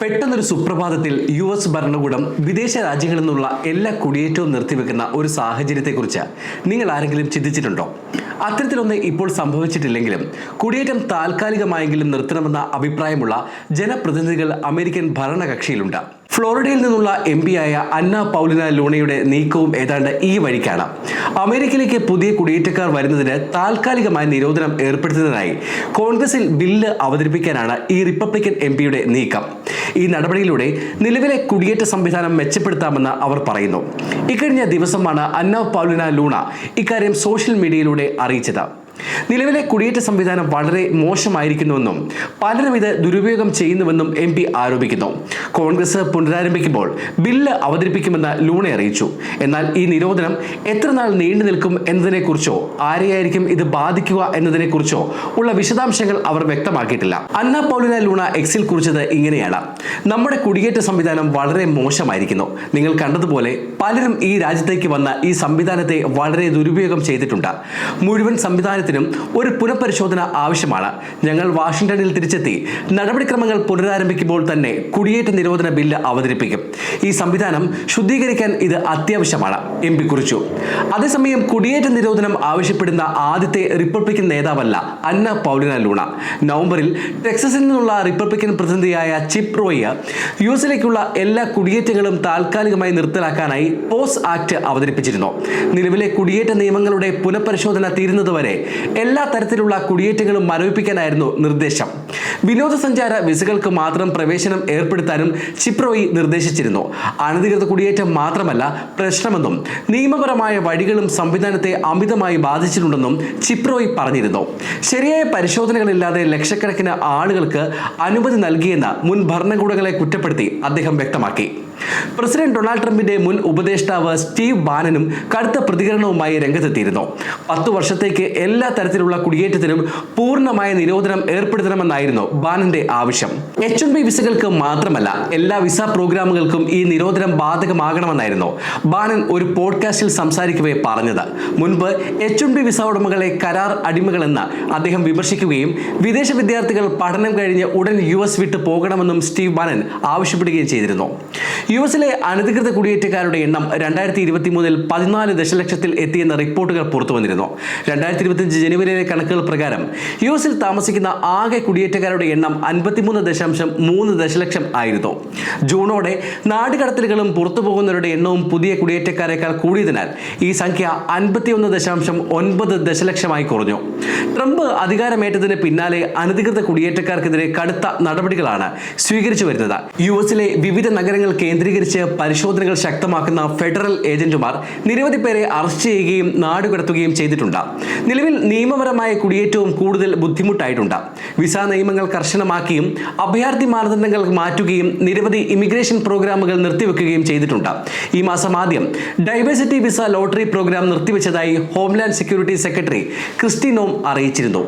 പെട്ടെന്നൊരു സുപ്രഭാതത്തിൽ U S ഭരണകൂടം വിദേശ രാജ്യങ്ങളിൽ നിന്നുള്ള എല്ലാ കുടിയേറ്റവും നിർത്തിവെക്കുന്ന ഒരു സാഹചര്യത്തെക്കുറിച്ച് നിങ്ങൾ ആരെങ്കിലും ചിന്തിച്ചിട്ടുണ്ടോ? അത്തരത്തിലൊന്ന് ഇപ്പോൾ സംഭവിച്ചിട്ടില്ലെങ്കിലും കുടിയേറ്റം താൽക്കാലികമായെങ്കിലും നിർത്തണമെന്ന അഭിപ്രായമുള്ള ജനപ്രതിനിധികൾ അമേരിക്കൻ ഭരണകക്ഷിയിലുണ്ട്. ഫ്ലോറിഡയിൽ നിന്നുള്ള എം ആയ അന്ന പൗലിന ലൂണയുടെ നീക്കവും ഏതാണ്ട് ഈ വഴിക്കാണ്. അമേരിക്കയിലേക്ക് പുതിയ കുടിയേറ്റക്കാർ വരുന്നതിന് താൽക്കാലികമായ നിരോധനം ഏർപ്പെടുത്തുന്നതിനായി കോൺഗ്രസിൽ ബില്ല് അവതരിപ്പിക്കാനാണ് ഈ റിപ്പബ്ലിക്കൻ എം പിയുടെ നീക്കം. ഈ നടപടിയിലൂടെ നിലവിലെ കുടിയേറ്റ സംവിധാനം മെച്ചപ്പെടുത്താമെന്ന് അവർ പറയുന്നു. ഇക്കഴിഞ്ഞ ദിവസമാണ് അന്ന പൗലിന ലൂണ ഇക്കാര്യം സോഷ്യൽ മീഡിയയിലൂടെ അറിയിച്ചത്. നിലവിലെ കുടിയേറ്റ സംവിധാനം വളരെ മോശമായിരിക്കുന്നുവെന്നും പലരും ഇത് ദുരുപയോഗം ചെയ്യുന്നുവെന്നും എം പി ആരോപിക്കുന്നു. കോൺഗ്രസ് പുനരാരംഭിക്കുമ്പോൾ ബില്ല് അവതരിപ്പിക്കുമെന്ന് ലൂണെ അറിയിച്ചു. എന്നാൽ ഈ നിരോധനം എത്ര നാൾ നീണ്ടു നിൽക്കും എന്നതിനെക്കുറിച്ചോ ആരെയായിരിക്കും ഇത് ബാധിക്കുക എന്നതിനെക്കുറിച്ചോ ഉള്ള വിശദാംശങ്ങൾ അവർ വ്യക്തമാക്കിയിട്ടില്ല. അന്ന പൗലിന ലൂണ എക്സിൽ കുറിച്ചത് ഇങ്ങനെയാണ്. നമ്മുടെ കുടിയേറ്റ സംവിധാനം വളരെ മോശമായിരിക്കുന്നു. നിങ്ങൾ കണ്ടതുപോലെ പലരും ഈ രാജ്യത്തേക്ക് വന്ന ഈ സംവിധാനത്തെ വളരെ ദുരുപയോഗം ചെയ്തിട്ടുണ്ട്. മുഴുവൻ സംവിധാനത്തിനും ഒരു പുനഃപരിശോധന ആവശ്യമാണ്. ഞങ്ങൾ വാഷിംഗ്ടണിൽ തിരിച്ചെത്തി. നടപടിക്രമങ്ങൾ പുനരാരംഭിക്കുമ്പോൾ തന്നെ കുടിയേറ്റ നിരോധന ബില്ല് അവതരിപ്പിക്കും. ഈ സംവിധാനം ശുദ്ധീകരിക്കാൻ ഇത് അത്യാവശ്യമാണ്. എം പി കുറിച്ചു. അതേസമയം കുടിയേറ്റ നിരോധനം ആവശ്യപ്പെടുന്ന ആദ്യത്തെ റിപ്പബ്ലിക്കൻ നേതാവല്ല അന്ന പൗലിന ലൂണ. നവംബറിൽ ടെക്സസിൽ നിന്നുള്ള റിപ്പബ്ലിക്കൻ പ്രതിനിധിയായ ചിപ് റോയ് യു എസിലേക്കുള്ള എല്ലാ കുടിയേറ്റങ്ങളും താൽക്കാലികമായി നിർത്തലാക്കാനായി പോസ് ആക്ട് അവതരിപ്പിച്ചിരുന്നു. നിലവിലെ കുടിയേറ്റ നിയമങ്ങളുടെ പുനഃപരിശോധന തീരുന്നതുവരെ എല്ലാ തരത്തിലുള്ള കുടിയേറ്റങ്ങളും മരവിപ്പിക്കാനായിരുന്നു നിർദ്ദേശം. വിനോദസഞ്ചാര വിസകൾക്ക് മാത്രം പ്രവേശനം ഏർപ്പെടുത്താനും ചിപ്രോയി നിർദ്ദേശിച്ചിരുന്നു. അനധികൃത കുടിയേറ്റം മാത്രമല്ല പ്രശ്നമെന്നും നിയമപരമായ വഴികളും സംവിധാനത്തെ അമിതമായി ബാധിച്ചിട്ടുണ്ടെന്നും ചിപ്രോയി പറഞ്ഞിരുന്നു. ശരിയായ പരിശോധനകളില്ലാതെ ലക്ഷക്കണക്കിന് ആളുകൾക്ക് അനുമതി നൽകിയെന്ന് മുൻ ഭരണകൂടങ്ങളെ കുറ്റപ്പെടുത്തി അദ്ദേഹം വ്യക്തമാക്കി. പ്രസിഡന്റ് ഡൊണാൾഡ് ട്രംപിന്റെ മുൻ ഉപദേഷ്ടാവ് സ്റ്റീവ് ബാനനും കടുത്ത പ്രതികരണവുമായി രംഗത്തെത്തിയിരുന്നു. പത്തു വർഷത്തേക്ക് എല്ലാ തരത്തിലുള്ള കുടിയേറ്റത്തിനും പൂർണമായ നിരോധനം ഏർപ്പെടുത്തണമെന്നായിരുന്നു ബാനന്റെ ആവശ്യം. എച്ച് എൻ ബി വിസകൾക്ക് മാത്രമല്ല എല്ലാ വിസ പ്രോഗ്രാമുകൾക്കും ഈ നിരോധനം ബാധകമാകണമെന്നായിരുന്നു ബാനൻ ഒരു പോഡ്കാസ്റ്റിൽ സംസാരിക്കവേ പറഞ്ഞത്. മുൻപ് എച്ച് എൻ ബി വിസ ഉടമകളെ കരാർ അടിമകളെന്ന് അദ്ദേഹം വിമർശിക്കുകയും വിദേശ വിദ്യാർത്ഥികൾ പഠനം കഴിഞ്ഞ് ഉടൻ യു എസ് വിട്ട് പോകണമെന്നും സ്റ്റീവ് ബാനൻ ആവശ്യപ്പെടുകയും ചെയ്തിരുന്നു. യു എസിലെ അനധികൃത കുടിയേറ്റക്കാരുടെ എണ്ണം രണ്ടായിരത്തി ഇരുപത്തി മൂന്നിൽ പതിനാല് ദശലക്ഷത്തിൽ എത്തിയെന്ന റിപ്പോർട്ടുകൾ പുറത്തു വന്നിരുന്നു. രണ്ടായിരത്തി ഇരുപത്തിയഞ്ച് ജനുവരിയിലെ കണക്കുകൾ പ്രകാരം യു എസിൽ താമസിക്കുന്ന ആകെ കുടിയേറ്റക്കാരുടെ എണ്ണം അൻപത്തിമൂന്ന് ദശാംശം മൂന്ന് ദശലക്ഷം ആയിരുന്നു. ജൂണോടെ നാടുകടത്തലുകളും പുറത്തു പോകുന്നവരുടെ എണ്ണവും പുതിയ കുടിയേറ്റക്കാരെക്കാൾ കൂടിയതിനാൽ ഈ സംഖ്യ അൻപത്തിയൊന്ന് ദശാംശം ഒൻപത് ദശലക്ഷമായി കുറഞ്ഞു. ട്രംപ് അധികാരമേറ്റതിന് പിന്നാലെ അനധികൃത കുടിയേറ്റക്കാർക്കെതിരെ കടുത്ത നടപടികളാണ് സ്വീകരിച്ചു വരുന്നത്. യു എസിലെ വിവിധ നഗരങ്ങൾ കേന്ദ്രീകരിച്ച് പരിശോധനകൾ ശക്തമാക്കുന്ന ഫെഡറൽ ഏജന്റുമാർ നിരവധി പേരെ അറസ്റ്റ് ചെയ്യുകയും നാടുകടത്തുകയും ചെയ്തിട്ടുണ്ട്. നിലവിൽ നിയമപരമായ കുടിയേറ്റവും കൂടുതൽ ബുദ്ധിമുട്ടായിട്ടുണ്ട്. വിസ നിയമങ്ങൾ കർശനമാക്കിയും അഭയാർത്ഥി മാനദണ്ഡങ്ങൾ മാറ്റുകയും നിരവധി ഇമിഗ്രേഷൻ പ്രോഗ്രാമുകൾ നിർത്തിവെക്കുകയും ചെയ്തിട്ടുണ്ട്. ഈ മാസം ആദ്യം diversity visa lottery programme നിർത്തിവെച്ചതായി homeland security secretary Kristi Noem അറിയിച്ചിരുന്നു